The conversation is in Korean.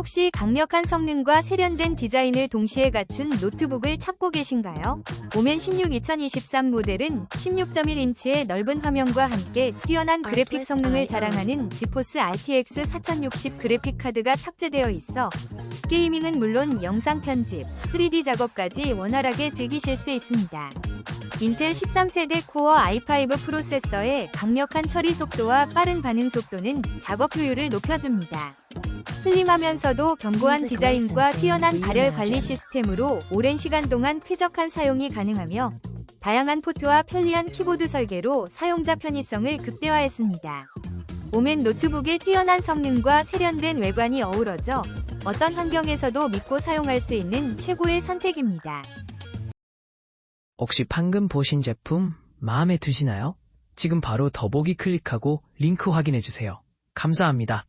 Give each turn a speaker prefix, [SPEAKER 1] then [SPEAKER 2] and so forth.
[SPEAKER 1] 혹시 강력한 성능과 세련된 디자인을 동시에 갖춘 노트북을 찾고 계신가요? 오멘 16 2023 모델은 16.1인치의 넓은 화면과 함께 뛰어난 그래픽 성능을 자랑하는 지포스 RTX 4060 그래픽 카드가 탑재되어 있어 게이밍은 물론 영상 편집, 3D 작업까지 원활하게 즐기실 수 있습니다. 인텔 13세대 코어 i5 프로세서의 강력한 처리 속도와 빠른 반응 속도는 작업 효율을 높여줍니다. 슬림하면서도 견고한 디자인과 뛰어난 발열 관리 시스템으로 오랜 시간 동안 쾌적한 사용이 가능하며 다양한 포트와 편리한 키보드 설계로 사용자 편의성을 극대화했습니다. 오멘 노트북의 뛰어난 성능과 세련된 외관이 어우러져 어떤 환경에서도 믿고 사용할 수 있는 최고의 선택입니다.
[SPEAKER 2] 혹시 방금 보신 제품 마음에 드시나요? 지금 바로 더보기 클릭하고 링크 확인해주세요. 감사합니다.